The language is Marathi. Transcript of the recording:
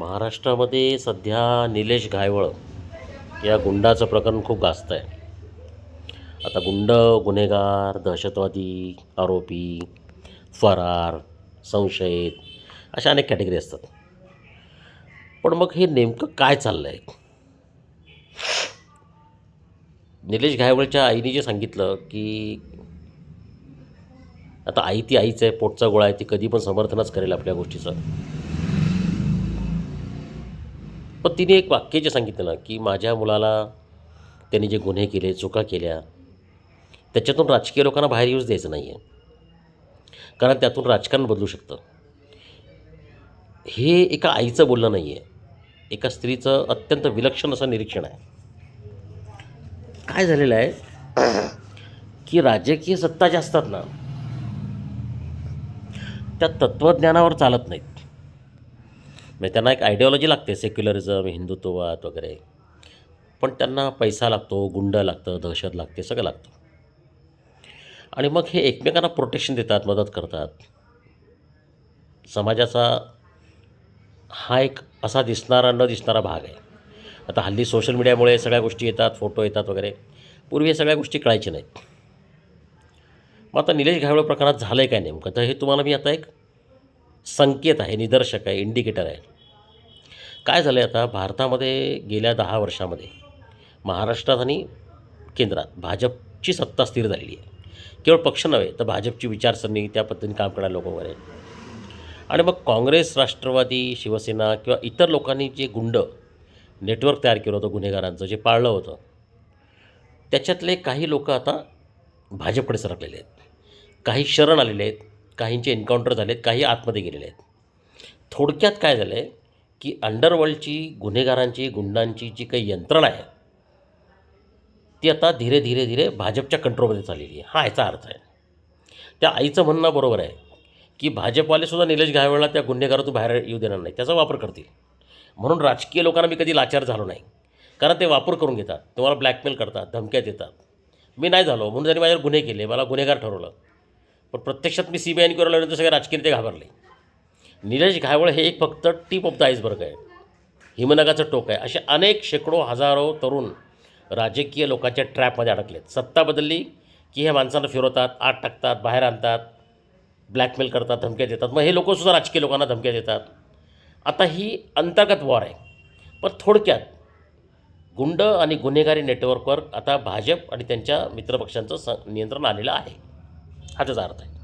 महाराष्ट्रामध्ये सध्या निलेश घायवळ या गुंडाचं प्रकरण खूप गाजतं आहे आता गुंड गुन्हेगार दहशतवादी आरोपी फरार संशयित अशा अनेक कॅटेगरी असतात. पण मग हे नेमकं काय चाललं आहे निलेश घायवळच्या आईने जे सांगितलं की आता आई ती आईच आहे पोटचा गोळा आहे ती कधी पण समर्थनच करेल आपल्या गोष्टीचं. पण तिने एक वाक्य जे सांगितलं ना की माझ्या मुलाला त्याने जे गुन्हे केले चुका केल्या त्याच्यातून राजकीय लोकांना बाहेर येऊच द्यायचं नाही आहे कारण त्यातून राजकारण बदलू शकतं. हे एका आईचं बोलणं नाही आहे एका स्त्रीचं अत्यंत विलक्षण असं निरीक्षण आहे. काय झालेलं आहे? की राजकीय सत्ता ज्या असतात ना त्या तत्त्वज्ञानावर चालत नाहीत. म्हणजे त्यांना एक आयडिओलॉजी लागते सेक्युलरिझम हिंदुत्ववाद वगैरे. पण त्यांना पैसा लागतो गुंड लागतं दहशत लागते सगळं लागतं. आणि मग हे एकमेकांना प्रोटेक्शन देतात मदत करतात. समाजाचा हा एक असा दिसणारा न दिसणारा भाग आहे. आता हल्ली सोशल मीडियामुळे सगळ्या गोष्टी येतात फोटो येतात वगैरे. पूर्वी या सगळ्या गोष्टी कळायच्या नाहीत. मग आता निलेश घावळे प्रकारात झालं आहे काय नेमकं? तर हे तुम्हाला मी आता एक संकेत आहे निदर्शक आहे इंडिकेटर आहे. काय झालं आहे आता? भारतामध्ये गेल्या दहा वर्षामध्ये महाराष्ट्रात आणि केंद्रात भाजपची सत्ता स्थिर झालेली आहे. केवळ पक्ष नव्हे तर भाजपची विचारसरणी त्या पद्धतीने काम करणारे लोक वगैरे. आणि मग काँग्रेस राष्ट्रवादी शिवसेना किंवा इतर लोकांनी जे गुंड नेटवर्क तयार केलं होतं गुन्हेगारांचं जे पाळलं होतं त्याच्यातले काही लोक आता भाजपकडे सरकलेले आहेत. काही शरण आलेले आहेत. काहींचे एन्काउंटर झाले आहेत काही आतमध्ये गेलेले आहेत. थोडक्यात काय झालं आहे की अंडरवर्ल्डची गुन्हेगारांची गुंडांची जी काही यंत्रणा आहे ती आता धीरे धीरे धीरे भाजपच्या कंट्रोलमध्ये चाललेली आहे. हा याचा अर्थ आहे. त्या आईचं म्हणणं बरोबर आहे की भाजपवालेसुद्धा निलेश घायवळला त्या गुन्हेगारातून बाहेर येऊ देणार नाही. त्याचा वापर करतील. म्हणून राजकीय लोकांना मी कधी लाचार झालो नाही. कारण ते वापर करून घेतात. तुम्हाला ब्लॅकमेल करतात धमक्या देतात. मी नाही झालो. म्हणून त्यांनी माझ्यावर गुन्हे केले. मला गुन्हेगार ठरवलं. पण प्रत्यक्षात मी सी बी आयने करून सगळे राजकीय नेते घाबरले. निलेश घायवळ हे एक फक्त टीप ऑफ द आईसबर्ग आहे. हिमनगाचं टोक आहे. असे अनेक शेकडो हजारो तरुण राजकीय लोकांच्या ट्रॅपमध्ये अडकलेत. सत्ता बदलली की हे माणसांना फिरवतात आत टाकतात बाहेर आणतात ब्लॅकमेल करतात धमक्या देतात. मग हे लोकंसुद्धा राजकीय लोकांना धमक्या देतात. आता ही अंतर्गत वॉर आहे. पण थोडक्यात गुंड आणि गुन्हेगारी नेटवर्कवर आता भाजप आणि त्यांच्या मित्रपक्षांचं स नियंत्रण आलेलं आहे. हा अर्थ आहे.